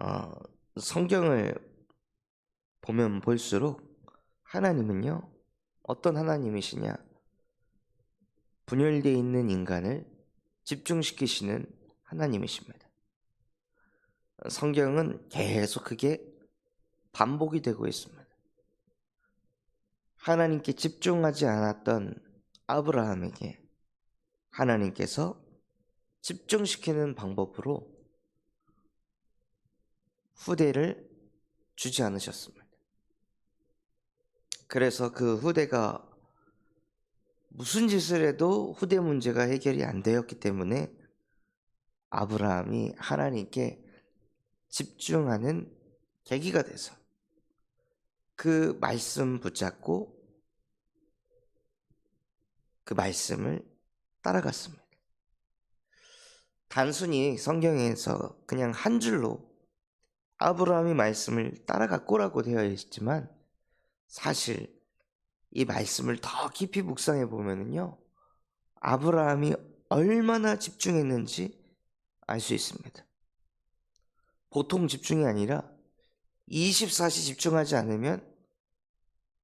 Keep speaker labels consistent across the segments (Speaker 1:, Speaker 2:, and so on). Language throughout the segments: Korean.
Speaker 1: 어, 성경을 보면 볼수록 하나님은요 어떤 하나님이시냐 분열되어 있는 인간을 집중시키시는 하나님이십니다. 성경은 계속 그게 반복이 되고 있습니다. 하나님께 집중하지 않았던 아브라함에게 하나님께서 집중시키는 방법으로 후대를 주지 않으셨습니다. 그래서 그 후대가 무슨 짓을 해도 후대 문제가 해결이 안 되었기 때문에 아브라함이 하나님께 집중하는 계기가 돼서 그 말씀 붙잡고 그 말씀을 따라갔습니다. 단순히 성경에서 그냥 한 줄로 아브라함이 말씀을 따라갔고라고 되어 있지만 사실 이 말씀을 더 깊이 묵상해 보면은요 아브라함이 얼마나 집중했는지 알 수 있습니다. 보통 집중이 아니라 24시 집중하지 않으면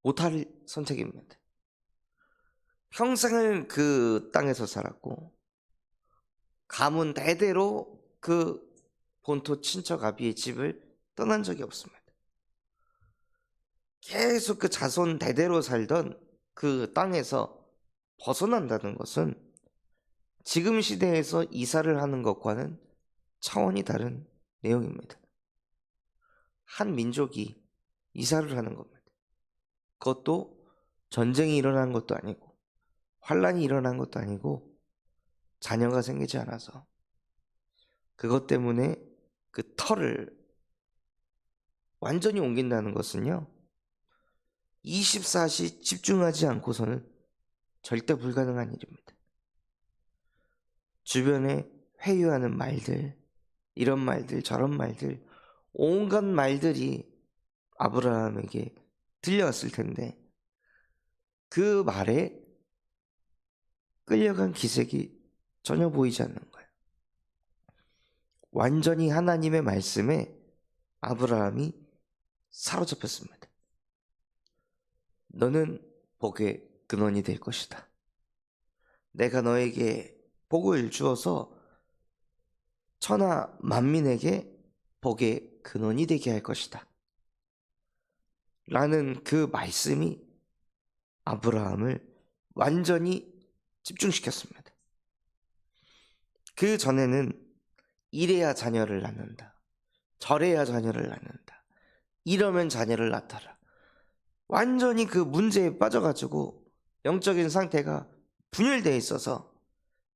Speaker 1: 못할 선택입니다. 평생을 그 땅에서 살았고 가문 대대로 그 본토 친척 아비의 집을 떠난 적이 없습니다. 계속 그 자손 대대로 살던 그 땅에서 벗어난다는 것은 지금 시대에서 이사를 하는 것과는 차원이 다른 내용입니다. 한 민족이 이사를 하는 겁니다. 그것도 전쟁이 일어난 것도 아니고 환란이 일어난 것도 아니고 자녀가 생기지 않아서 그것 때문에 그 터를 완전히 옮긴다는 것은요. 24시 집중하지 않고서는 절대 불가능한 일입니다. 주변에 회유하는 말들, 이런 말들, 저런 말들, 온갖 말들이 아브라함에게 들려왔을 텐데 그 말에 끌려간 기색이 전혀 보이지 않는 거예요. 완전히 하나님의 말씀에 아브라함이 사로잡혔습니다. 너는 복의 근원이 될 것이다. 내가 너에게 복을 주어서 천하 만민에게 복의 근원이 되게 할 것이다. 라는 그 말씀이 아브라함을 완전히 집중시켰습니다. 그 전에는 이래야 자녀를 낳는다. 저래야 자녀를 낳는다. 이러면 자녀를 낳더라. 완전히 그 문제에 빠져가지고 영적인 상태가 분열되어 있어서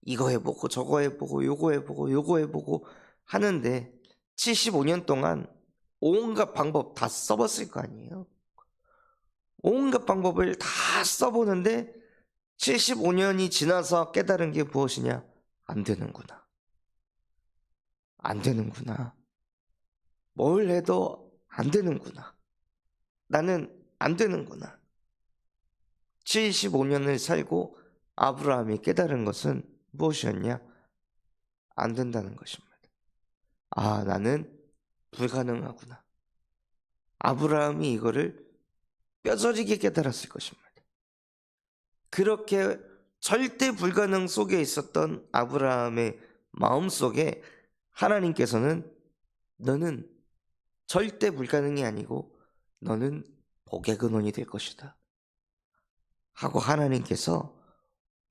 Speaker 1: 이거 해보고 저거 해보고 요거 해보고 요거 해보고 하는데 75년 동안 온갖 방법 다 써봤을 거 아니에요. 온갖 방법을 다 써보는데 75년이 지나서 깨달은 게 무엇이냐? 안 되는구나. 안 되는구나. 뭘 해도 안 되는구나. 나는 안 되는구나. 75년을 살고 아브라함이 깨달은 것은 무엇이었냐? 안 된다는 것입니다. 아, 나는 불가능하구나. 아브라함이 이거를 뼈저리게 깨달았을 것입니다. 그렇게 절대 불가능 속에 있었던 아브라함의 마음 속에 하나님께서는 너는 절대 불가능이 아니고 너는 복의 근원이 될 것이다. 하고 하나님께서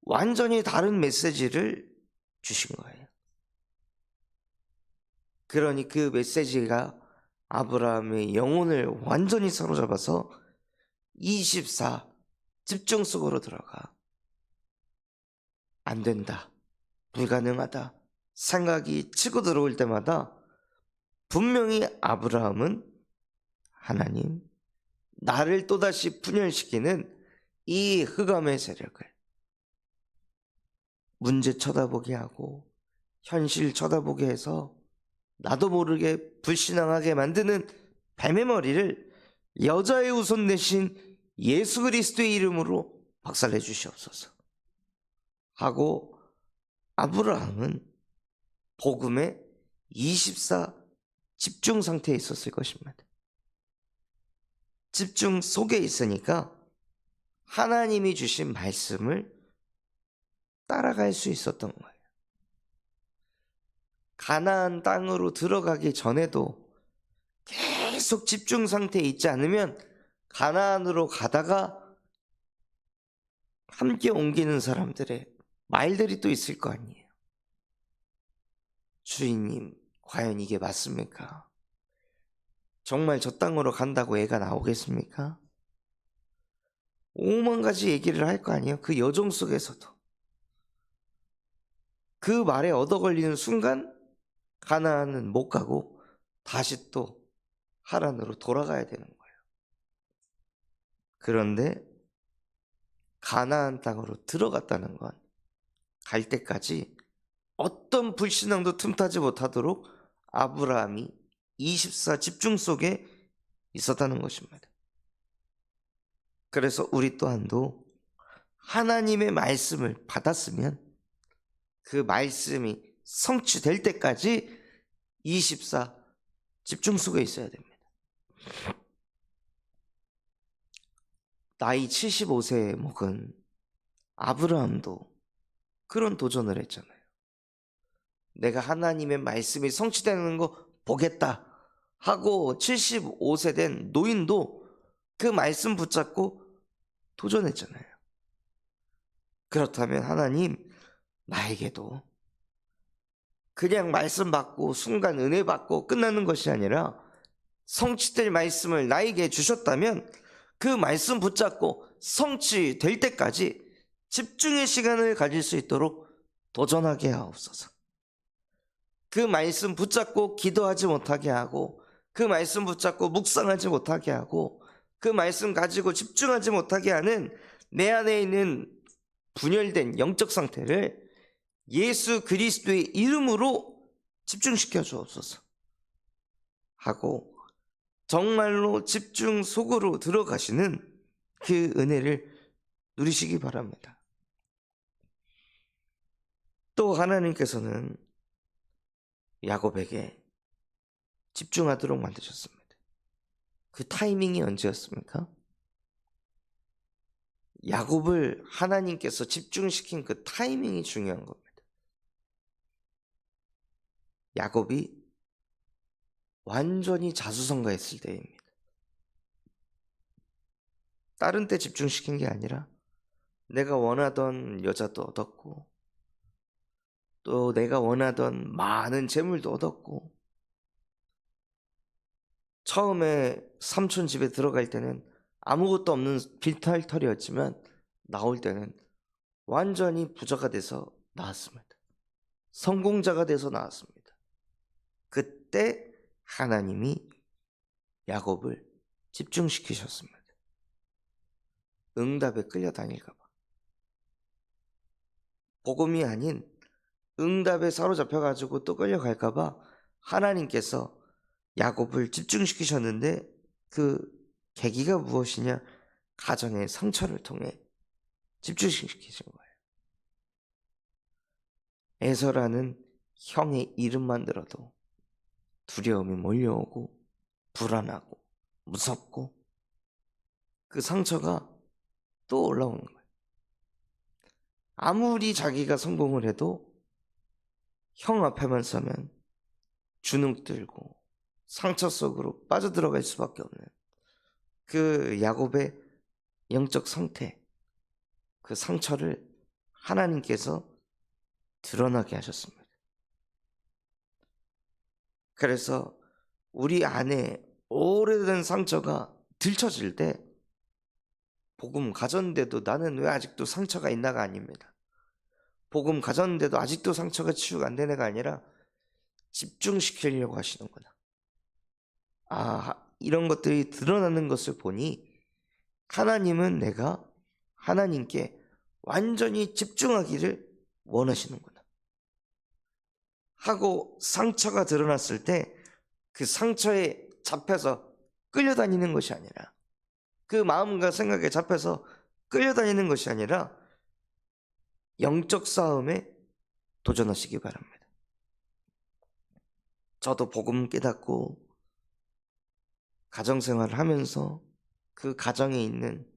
Speaker 1: 완전히 다른 메시지를 주신 거예요. 그러니 그 메시지가 아브라함의 영혼을 완전히 사로잡아서 24 집중 속으로 들어가. 안 된다. 불가능하다. 생각이 치고 들어올 때마다 분명히 아브라함은 하나님, 나를 또다시 분열시키는 이 흑암의 세력을 문제 쳐다보게 하고 현실 쳐다보게 해서 나도 모르게 불신앙하게 만드는 뱀의 머리를 여자의 우선 대신 예수 그리스도의 이름으로 박살내 주시옵소서. 하고 아브라함은 복음의 24 집중 상태에 있었을 것입니다. 집중 속에 있으니까 하나님이 주신 말씀을 따라갈 수 있었던 거예요. 가나안 땅으로 들어가기 전에도 계속 집중 상태에 있지 않으면 가나안으로 가다가 함께 옮기는 사람들의 말들이 또 있을 거 아니에요. 주인님, 과연 이게 맞습니까? 정말 저 땅으로 간다고 애가 나오겠습니까? 오만 가지 얘기를 할 거 아니에요. 그 여정 속에서도. 그 말에 얻어 걸리는 순간 가나안은 못 가고 다시 또 하란으로 돌아가야 되는 거예요. 그런데 가나안 땅으로 들어갔다는 건 갈 때까지 어떤 불신앙도 틈타지 못하도록 아브라함이 24 집중 속에 있었다는 것입니다. 그래서 우리 또한도 하나님의 말씀을 받았으면 그 말씀이 성취될 때까지 24 집중 속에 있어야 됩니다. 나이 75세에 먹은 아브라함도 그런 도전을 했잖아요. 내가 하나님의 말씀이 성취되는 거 보겠다 하고 75세 된 노인도 그 말씀 붙잡고 도전했잖아요. 그렇다면 하나님 나에게도 그냥 말씀 받고 순간 은혜 받고 끝나는 것이 아니라 성취될 말씀을 나에게 주셨다면 그 말씀 붙잡고 성취될 때까지 집중의 시간을 가질 수 있도록 도전하게 하옵소서. 그 말씀 붙잡고 기도하지 못하게 하고 그 말씀 붙잡고 묵상하지 못하게 하고 그 말씀 가지고 집중하지 못하게 하는 내 안에 있는 분열된 영적 상태를 예수 그리스도의 이름으로 집중시켜 주옵소서 하고 정말로 집중 속으로 들어가시는 그 은혜를 누리시기 바랍니다. 또 하나님께서는 야곱에게 집중하도록 만드셨습니다. 그 타이밍이 언제였습니까? 야곱을 하나님께서 집중시킨 그 타이밍이 중요한 겁니다. 야곱이 완전히 자수성가했을 때입니다. 다른 때 집중시킨 게 아니라 내가 원하던 여자도 얻었고 또 내가 원하던 많은 재물도 얻었고 처음에 삼촌 집에 들어갈 때는 아무것도 없는 빌탈털이었지만 나올 때는 완전히 부자가 돼서 나왔습니다. 성공자가 돼서 나왔습니다. 그때 하나님이 야곱을 집중시키셨습니다. 응답에 끌려다닐까봐. 복음이 아닌 응답에 사로잡혀 가지고 또 끌려갈까 봐 하나님께서 야곱을 집중시키셨는데 그 계기가 무엇이냐? 가정의 상처를 통해 집중시키신 거예요. 에서라는 형의 이름만 들어도 두려움이 몰려오고 불안하고 무섭고 그 상처가 또 올라오는 거예요. 아무리 자기가 성공을 해도 형 앞에만 서면 주눅 들고 상처 속으로 빠져들어갈 수밖에 없는 그 야곱의 영적 상태, 그 상처를 하나님께서 드러나게 하셨습니다. 그래서 우리 안에 오래된 상처가 들춰질 때 복음 가졌는데도 나는 왜 아직도 상처가 있나가 아닙니다. 복음 가졌는데도 아직도 상처가 치유가 안 되네가 아니라 집중시키려고 하시는구나. 아, 이런 것들이 드러나는 것을 보니 하나님은 내가 하나님께 완전히 집중하기를 원하시는구나. 하고 상처가 드러났을 때 그 상처에 잡혀서 끌려다니는 것이 아니라 그 마음과 생각에 잡혀서 끌려다니는 것이 아니라 영적 싸움에 도전하시기 바랍니다. 저도 복음 깨닫고 가정생활을 하면서 그 가정에 있는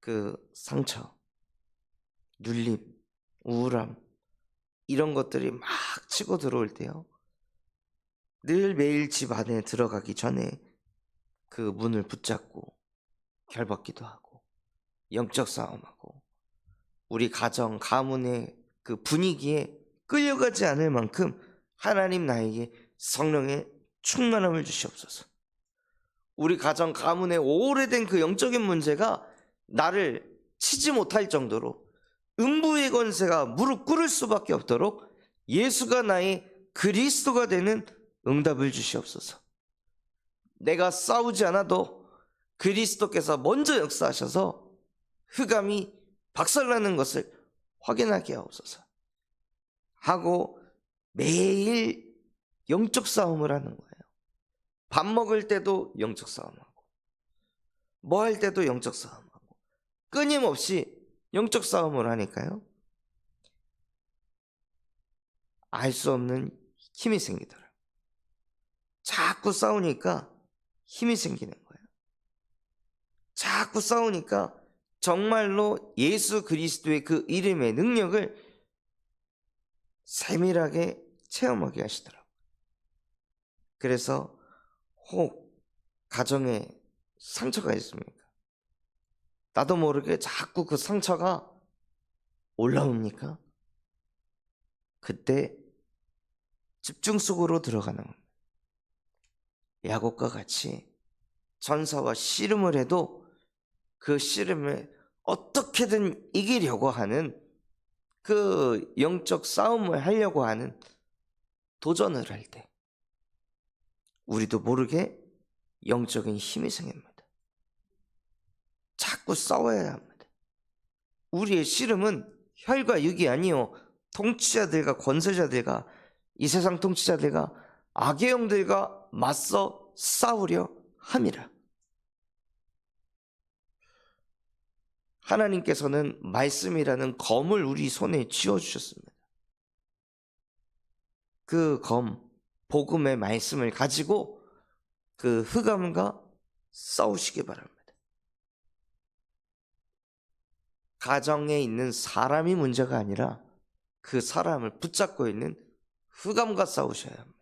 Speaker 1: 그 상처, 눌림, 우울함 이런 것들이 막 치고 들어올 때요. 늘 매일 집 안에 들어가기 전에 그 문을 붙잡고 결박기도 하고 영적 싸움하고 우리 가정 가문의 그 분위기에 끌려가지 않을 만큼 하나님 나에게 성령의 충만함을 주시옵소서. 우리 가정 가문의 오래된 그 영적인 문제가 나를 치지 못할 정도로 음부의 권세가 무릎 꿇을 수밖에 없도록 예수가 나의 그리스도가 되는 응답을 주시옵소서. 내가 싸우지 않아도 그리스도께서 먼저 역사하셔서 흑암이 박살나는 것을 확인하게 하옵소서. 하고 매일 영적 싸움을 하는 거예요. 밥 먹을 때도 영적 싸움하고, 뭐 할 때도 영적 싸움하고, 끊임없이 영적 싸움을 하니까요. 알 수 없는 힘이 생기더라고요. 자꾸 싸우니까 힘이 생기는 거예요. 자꾸 싸우니까 정말로 예수 그리스도의 그 이름의 능력을 세밀하게 체험하게 하시더라고요. 그래서 혹 가정에 상처가 있습니까? 나도 모르게 자꾸 그 상처가 올라옵니까? 그때 집중 속으로 들어가는 겁니다. 야곱과 같이 전사와 씨름을 해도 그 씨름을 어떻게든 이기려고 하는 그 영적 싸움을 하려고 하는 도전을 할 때 우리도 모르게 영적인 힘이 생깁니다. 자꾸 싸워야 합니다. 우리의 씨름은 혈과 육이 아니요 통치자들과 권세자들과 이 세상 통치자들과 악의 영들과 맞서 싸우려 함이라. 하나님께서는 말씀이라는 검을 우리 손에 쥐어 주셨습니다. 그 검, 복음의 말씀을 가지고 그 흑암과 싸우시기 바랍니다. 가정에 있는 사람이 문제가 아니라 그 사람을 붙잡고 있는 흑암과 싸우셔야 합니다.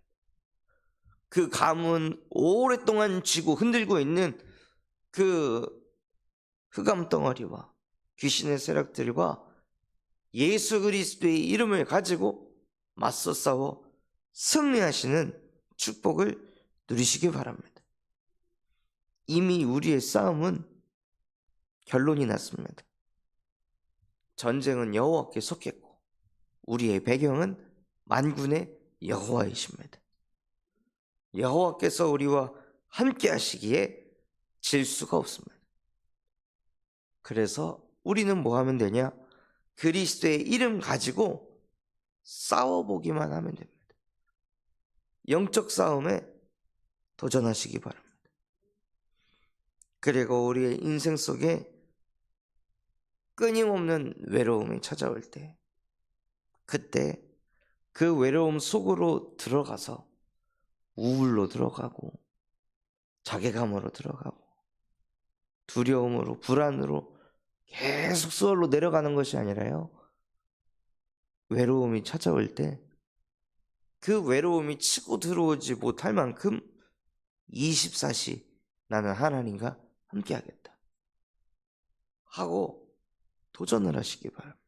Speaker 1: 그 감은 오랫동안 쥐고 흔들고 있는 그 흑암 덩어리와 귀신의 세력들과 예수 그리스도의 이름을 가지고 맞서 싸워 승리하시는 축복을 누리시기 바랍니다. 이미 우리의 싸움은 결론이 났습니다. 전쟁은 여호와께 속했고 우리의 배경은 만군의 여호와이십니다. 여호와께서 우리와 함께 하시기에 질 수가 없습니다. 그래서 우리는 뭐 하면 되냐? 그리스도의 이름 가지고 싸워보기만 하면 됩니다. 영적 싸움에 도전하시기 바랍니다. 그리고 우리의 인생 속에 끊임없는 외로움이 찾아올 때, 그때 그 외로움 속으로 들어가서 우울로 들어가고, 자괴감으로 들어가고, 두려움으로, 불안으로 계속 수월로 내려가는 것이 아니라요. 외로움이 찾아올 때, 그 외로움이 치고 들어오지 못할 만큼 24시 나는 하나님과 함께 하겠다. 하고 도전을 하시기 바랍니다.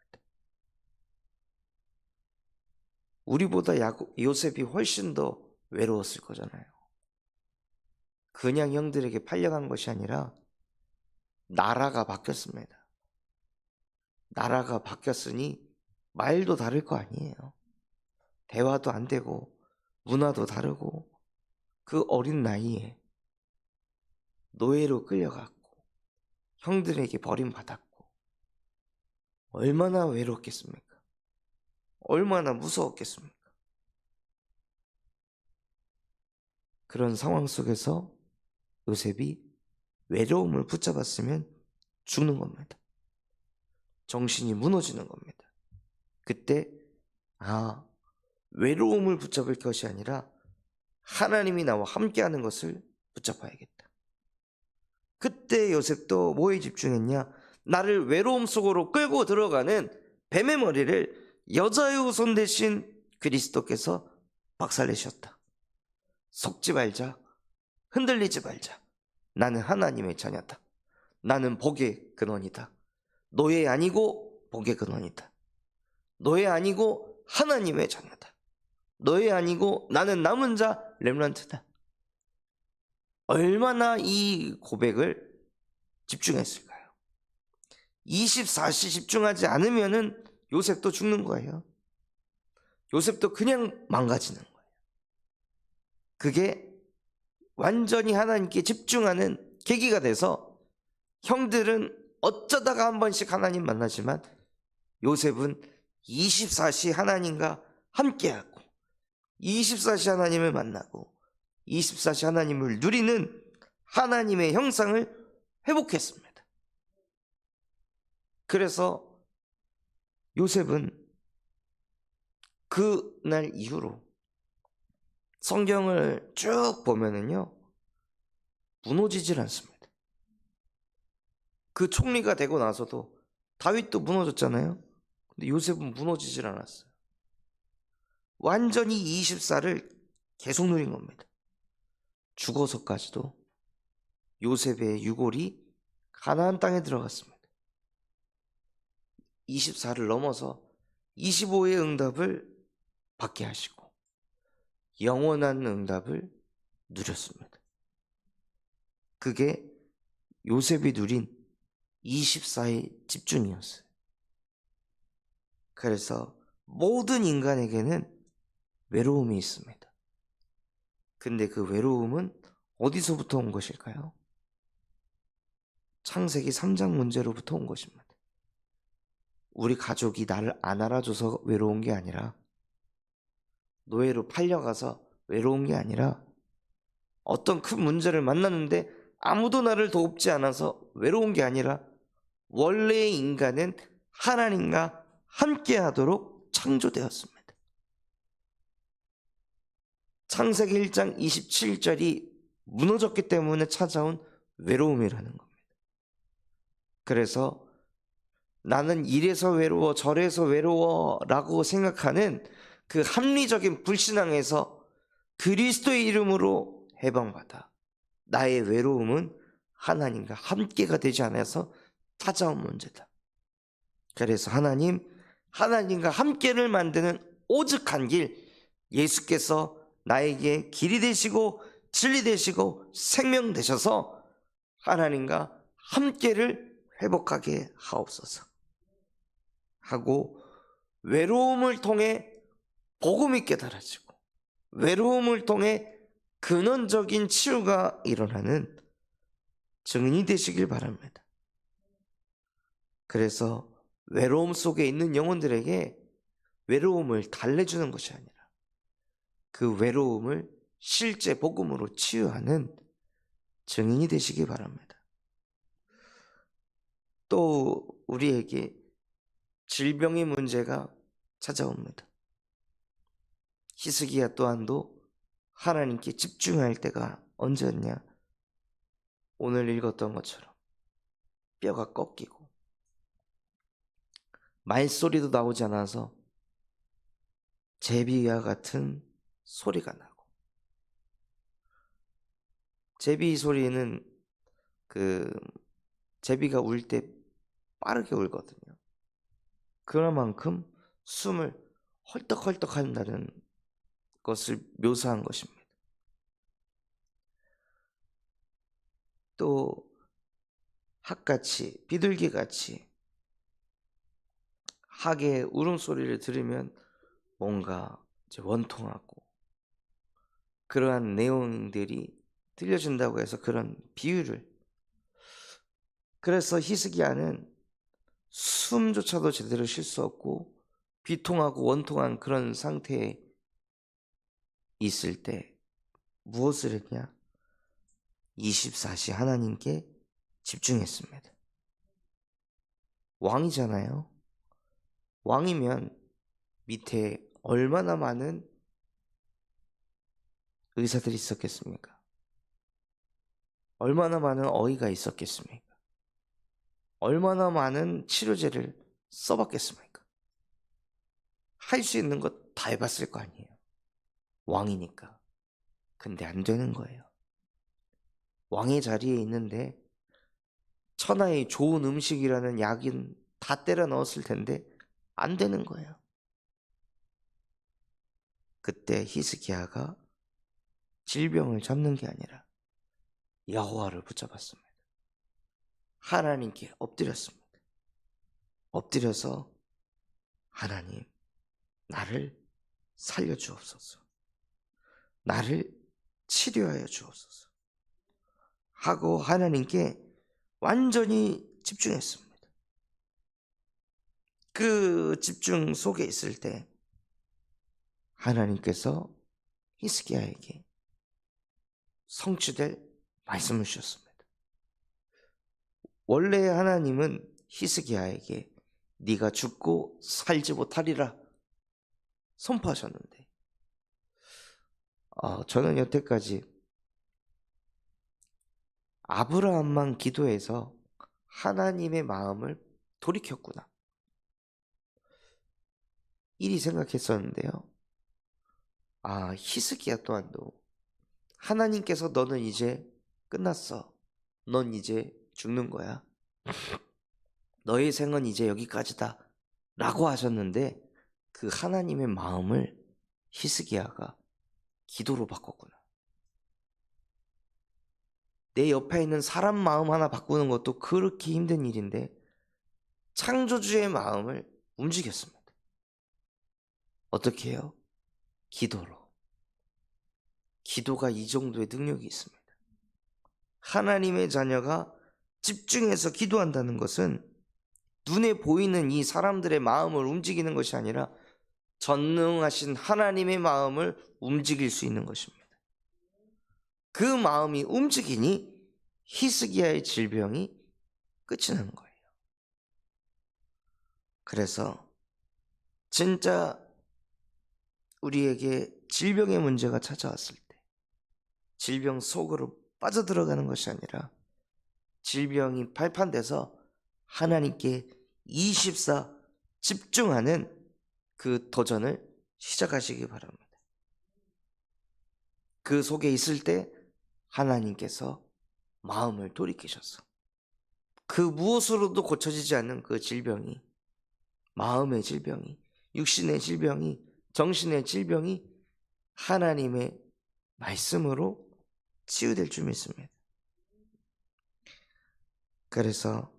Speaker 1: 우리보다 야곱, 요셉이 훨씬 더 외로웠을 거잖아요. 그냥 형들에게 팔려간 것이 아니라 나라가 바뀌었습니다. 나라가 바뀌었으니 말도 다를 거 아니에요. 대화도 안 되고 문화도 다르고 그 어린 나이에 노예로 끌려갔고 형들에게 버림받았고 얼마나 외롭겠습니까? 얼마나 무서웠겠습니까? 그런 상황 속에서 요셉이 외로움을 붙잡았으면 죽는 겁니다. 정신이 무너지는 겁니다. 그때, 아, 외로움을 붙잡을 것이 아니라 하나님이 나와 함께하는 것을 붙잡아야겠다. 그때 요셉도 뭐에 집중했냐? 나를 외로움 속으로 끌고 들어가는 뱀의 머리를 여자의 후손 대신 그리스도께서 박살내셨다. 속지 말자. 흔들리지 말자. 나는 하나님의 자녀다. 나는 복의 근원이다. 노예 아니고 복의 근원이다. 노예 아니고 하나님의 자녀다. 노예 아니고 나는 남은 자 렘런트다. 얼마나 이 고백을 집중했을까요? 24시 집중하지 않으면은 요셉도 죽는 거예요. 요셉도 그냥 망가지는 거예요. 그게 완전히 하나님께 집중하는 계기가 돼서 형들은 어쩌다가 한 번씩 하나님 만나지만 요셉은 24시 하나님과 함께하고 24시 하나님을 만나고 24시 하나님을 누리는 하나님의 형상을 회복했습니다. 그래서 요셉은 그날 이후로 성경을 쭉 보면은요, 무너지질 않습니다. 그 총리가 되고 나서도 다윗도 무너졌잖아요. 근데 요셉은 무너지질 않았어요. 완전히 24를 계속 누린 겁니다. 죽어서까지도 요셉의 유골이 가나안 땅에 들어갔습니다. 24를 넘어서 25의 응답을 받게 하시고 영원한 응답을 누렸습니다. 그게 요셉이 누린 24의 집중이었어요. 그래서 모든 인간에게는 외로움이 있습니다. 근데 그 외로움은 어디서부터 온 것일까요? 창세기 3장 문제로부터 온 것입니다. 우리 가족이 나를 안 알아줘서 외로운 게 아니라 노예로 팔려가서 외로운 게 아니라 어떤 큰 문제를 만났는데 아무도 나를 돕지 않아서 외로운 게 아니라 원래의 인간은 하나님과 함께 하도록 창조되었습니다. 창세기 1장 27절이 무너졌기 때문에 찾아온 외로움이라는 겁니다. 그래서 나는 이래서 외로워 저래서 외로워라고 생각하는 그 합리적인 불신앙에서 그리스도의 이름으로 해방받아 나의 외로움은 하나님과 함께가 되지 않아서 찾아온 문제다. 그래서 하나님 하나님과 함께를 만드는 오직 한 길 예수께서 나에게 길이 되시고 진리 되시고 생명 되셔서 하나님과 함께를 회복하게 하옵소서. 하고 외로움을 통해 복음이 깨달아지고 외로움을 통해 근원적인 치유가 일어나는 증인이 되시길 바랍니다. 그래서 외로움 속에 있는 영혼들에게 외로움을 달래주는 것이 아니라 그 외로움을 실제 복음으로 치유하는 증인이 되시기 바랍니다. 또 우리에게 질병의 문제가 찾아옵니다. 히스기야 또한도 하나님께 집중할 때가 언제였냐? 오늘 읽었던 것처럼 뼈가 꺾이고 말소리도 나오지 않아서 제비와 같은 소리가 나고 제비 소리는 그 제비가 울 때 빠르게 울거든요. 그만큼 숨을 헐떡헐떡 한다는 것을 묘사한 것입니다. 또 학같이 비둘기같이 학의 울음소리를 들으면 뭔가 원통하고 그러한 내용들이 들려준다고 해서 그런 비유를 그래서 히스기야는 숨조차도 제대로 쉴 수 없고 비통하고 원통한 그런 상태에 있을 때 무엇을 했냐? 24시 하나님께 집중했습니다. 왕이잖아요. 왕이면 밑에 얼마나 많은 의사들이 있었겠습니까? 얼마나 많은 어이가 있었겠습니까? 얼마나 많은 치료제를 써봤겠습니까? 할 수 있는 것 다 해봤을 거 아니에요. 왕이니까. 근데 안 되는 거예요. 왕의 자리에 있는데 천하의 좋은 음식이라는 약인 다 때려 넣었을 텐데 안 되는 거예요. 그때 히스기야가 질병을 잡는 게 아니라 여호와를 붙잡았습니다. 하나님께 엎드렸습니다. 엎드려서 하나님 나를 살려 주옵소서. 나를 치료하여 주옵소서. 하고 하나님께 완전히 집중했습니다. 그 집중 속에 있을 때 하나님께서 히스기야에게 성취될 말씀을 주셨습니다. 원래 하나님은 히스기야에게 네가 죽고 살지 못하리라 선포하셨는데 어, 저는 여태까지 아브라함만 기도해서 하나님의 마음을 돌이켰구나. 이리 생각했었는데요. 아, 히스기야 또한도 하나님께서 너는 이제 끝났어. 넌 이제 죽는 거야. 너의 생은 이제 여기까지다. 라고 하셨는데 그 하나님의 마음을 히스기야가 기도로 바꿨구나. 내 옆에 있는 사람 마음 하나 바꾸는 것도 그렇게 힘든 일인데 창조주의 마음을 움직였습니다. 어떻게 해요? 기도로. 기도가 이 정도의 능력이 있습니다. 하나님의 자녀가 집중해서 기도한다는 것은 눈에 보이는 이 사람들의 마음을 움직이는 것이 아니라 전능하신 하나님의 마음을 움직일 수 있는 것입니다. 그 마음이 움직이니 히스기야의 질병이 끝이 나는 거예요. 그래서 진짜 우리에게 질병의 문제가 찾아왔을 때 질병 속으로 빠져들어가는 것이 아니라 질병이 발판돼서 하나님께 24 집중하는 그 도전을 시작하시기 바랍니다. 그 속에 있을 때 하나님께서 마음을 돌이키셔서 그 무엇으로도 고쳐지지 않는 그 질병이 마음의 질병이 육신의 질병이 정신의 질병이 하나님의 말씀으로 치유될 줄 믿습니다. 그래서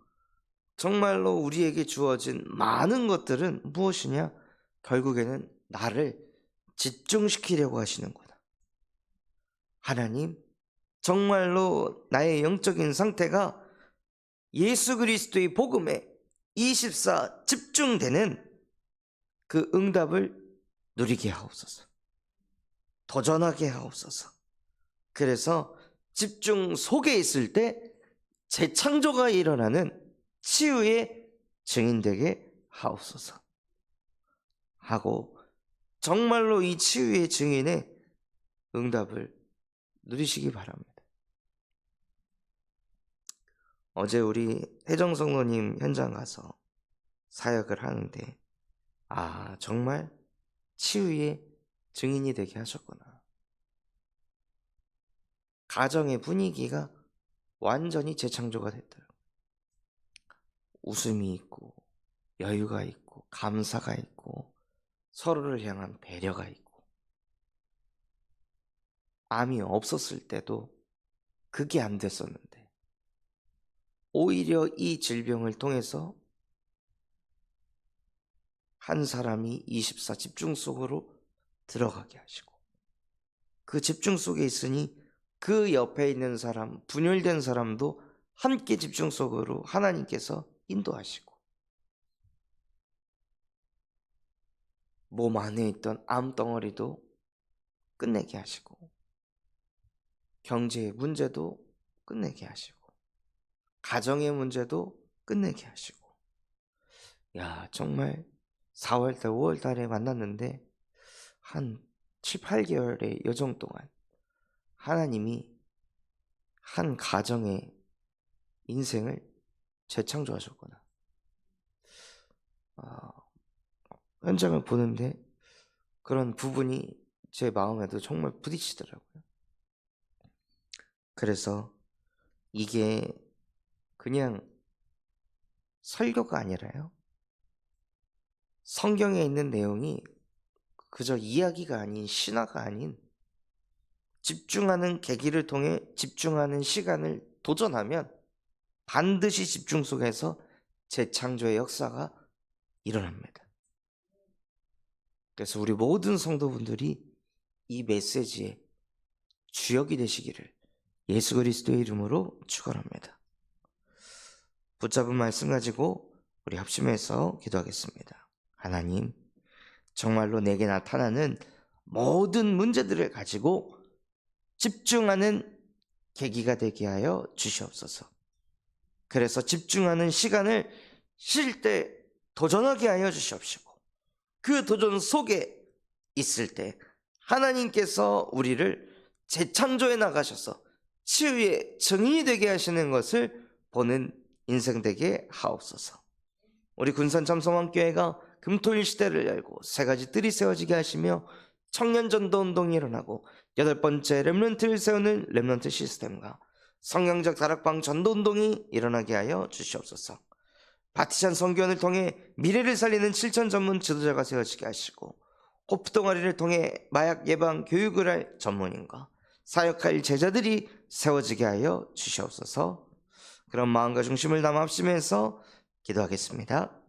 Speaker 1: 정말로 우리에게 주어진 많은 것들은 무엇이냐? 결국에는 나를 집중시키려고 하시는구나. 하나님, 정말로 나의 영적인 상태가 예수 그리스도의 복음에 24 집중되는 그 응답을 누리게 하옵소서. 도전하게 하옵소서. 그래서 집중 속에 있을 때 재창조가 일어나는 치유의 증인되게 하옵소서. 하고 정말로 이 치유의 증인의 응답을 누리시기 바랍니다. 어제 우리 혜정성로님 현장 가서 사역을 하는데 아 정말 치유의 증인이 되게 하셨구나. 가정의 분위기가 완전히 재창조가 됐더라고요. 웃음이 있고 여유가 있고 감사가 있고 서로를 향한 배려가 있고 암이 없었을 때도 그게 안 됐었는데 오히려 이 질병을 통해서 한 사람이 24 집중 속으로 들어가게 하시고 그 집중 속에 있으니 그 옆에 있는 사람, 분열된 사람도 함께 집중 속으로 하나님께서 인도하시고 몸 안에 있던 암덩어리도 끝내게 하시고 경제의 문제도 끝내게 하시고 가정의 문제도 끝내게 하시고. 야 정말 4월달 5월달에 만났는데 한 7, 8개월의 여정 동안 하나님이 한 가정의 인생을 재창조하셨구나. 아, 현장을 보는데 그런 부분이 제 마음에도 정말 부딪히더라고요. 그래서 이게 그냥 설교가 아니라요. 성경에 있는 내용이 그저 이야기가 아닌 신화가 아닌 집중하는 계기를 통해 집중하는 시간을 도전하면 반드시 집중 속에서 재창조의 역사가 일어납니다. 그래서 우리 모든 성도분들이 이 메시지의 주역이 되시기를 예수 그리스도의 이름으로 축원합니다. 붙잡은 말씀 가지고 우리 합심해서 기도하겠습니다. 하나님, 정말로 내게 나타나는 모든 문제들을 가지고 집중하는 계기가 되게 하여 주시옵소서. 그래서 집중하는 시간을 쉴 때 도전하게 하여 주시옵시고 그 도전 속에 있을 때 하나님께서 우리를 재창조해 나가셔서 치유의 증인이 되게 하시는 것을 보는 인생 되게 하옵소서. 우리 군산 참성왕교회가 금토일 시대를 열고 세 가지 뜰이 세워지게 하시며 청년 전도 운동이 일어나고 여덟 번째 렘넌트를 세우는 렘넌트 시스템과 성경적 다락방 전도 운동이 일어나게 하여 주시옵소서. 바티찬 성교원을 통해 미래를 살리는 실천 전문 지도자가 세워지게 하시고 호프 동아리를 통해 마약 예방 교육을 할 전문인과 사역할 제자들이 세워지게 하여 주시옵소서. 그런 마음과 중심을 담아 합심해서 기도하겠습니다.